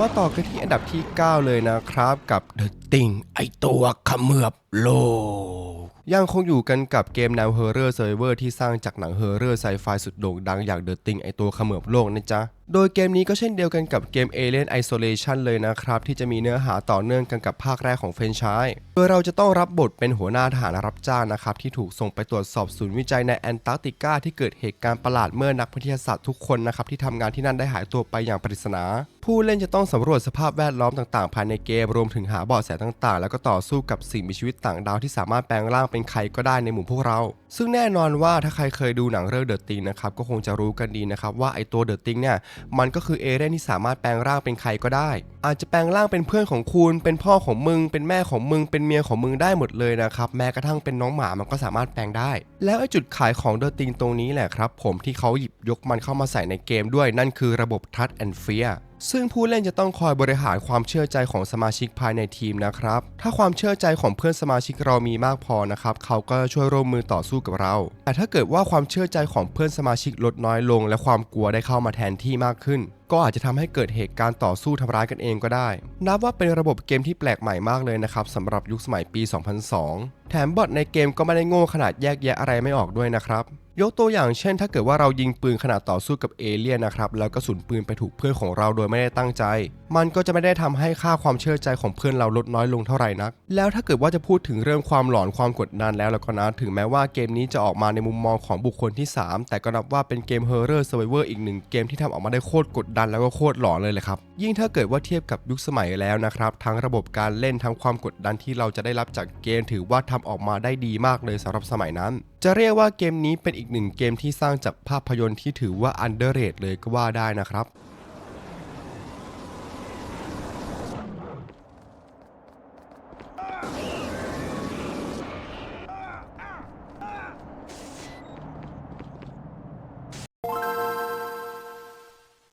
มาต่อกันที่อันดับที่ 9 เลยนะครับกับ The Thing ไอตัวขมือบโลก ยังคงอยู่กันกับเกมแนว Horror Survivor ที่สร้างจากหนัง Horror Sci-Fi สุดโด่งดังอย่าง The Thing ไอตัวขมือบโลกนะจ๊ะ โดยเกมนี้ก็เช่นเดียวกันกับเกม Alien Isolation เลยนะครับ ที่จะมีเนื้อหาต่อเนื่องกันกับภาคแรกของเฟรนไชส์โดยเราจะต้องรับบทเป็นหัวหน้าทหารรับจ้างนะครับ ที่ถูกส่งไปตรวจสอบศูนย์วิจัยในแอนตาร์กติกาที่เกิดเหตุการณ์ประหลาดเมื่อนักวิทยาศาสตร์ทุกคนนะครับที่ทำงานที่นั่นได้หายตัวไปอย่างปริศนา ผู้เล่นจะต้องสำรวจสภาพแวดล้อมต่างๆ ภายในเกมรวมถึงหาเบาะแสต่างๆ แล้วก็ต่อสู้กับสิ่งมีชีวิตต่างดาวที่สามารถแปลงร่างเป็นใครก็ได้ในหมู่พวกเรา ซึ่งแน่นอนว่าถ้าใครเคยดูหนังเรื่องเดอะติงนะครับก็คงจะรู้กันดีนะครับว่าไอตัวเดอะติงเนี่ยมันก็คือเอเรนที่สามารถแปลงร่างเป็นใครก็ได้ อาจจะแปลงร่างเป็นเพื่อนของคุณ เป็นพ่อของมึง เป็นแม่ของมึง เป็นเมียของมึงได้หมดเลยนะครับแม้กระทั่งเป็นน้องหมามันก็สามารถแปลงได้ แล้วไอจุดขายของเดอะติงตรงนี้แหละครับผมที่เขาหยิบยกมันเข้ามาใส่ในเกมด้วยนั่นคือระบบ Touch and Fear ซึ่งผู้เล่นจะต้องคอยบริหารความเชื่อใจของสมาชิกภายในทีมนะครับ ถ้าความเชื่อใจของเพื่อนสมาชิกเรามีมากพอนะครับ เขาก็จะช่วยร่วมมือต่อสู้กับเรา แต่ถ้าเกิดว่าความเชื่อใจของเพื่อนสมาชิกลดน้อยลง และความกลัวได้เข้ามาแทนที่มากขึ้น ก็อาจจะทำให้เกิดเหตุการณ์ต่อสู้ทำร้ายกันเองก็ได้ นับว่าเป็นระบบเกมที่แปลกใหม่มากเลยนะครับสำหรับยุคสมัยปี 2002 แถมบอทในเกมก็ไม่ได้โง่ขนาดแยกแยะอะไรไม่ออกด้วยนะครับยกตัวอย่างเช่น ถ้าเกิดว่าเรายิงปืนขนาดต่อสู้กับเอเลี่ยนนะครับแล้วกระสุนปืนไปถูกเพื่อนของเราโดยไม่ได้ตั้งใจ มันก็จะไม่ได้ทำให้ค่าความเชื่อใจของเพื่อนเราลดน้อยลงเท่าไหร่นัก แล้วถ้าเกิดว่าจะพูดถึงเรื่องความหลอนความกดดันแล้วแล้วก็นะถึงแม้ว่าเกมนี้จะออกมาในมุมมองของบุคคลที่ 3 แต่ก็นับว่าเป็นเกม Horror Survivor อีกหนึ่งเกมที่ทำออกมาได้โคตรกดดันแล้วก็โคตรหลอนเลยแหละครับ ยิ่งถ้าเกิดว่าเทียบกับยุคสมัยแล้วนะครับ ทั้งระบบการเล่นทั้งความกดดันที่เราจะได้รับจากเกม ถือว่าทำออกมาได้ดีมากเลยสำหรับสมัยนั้น จะเรียกว่าเกมนี้เป็นอีกหนึ่งเกมที่สร้างจากภาพยนตร์ที่ถือว่าอันเดอร์เรทเลยก็ว่าได้นะครับ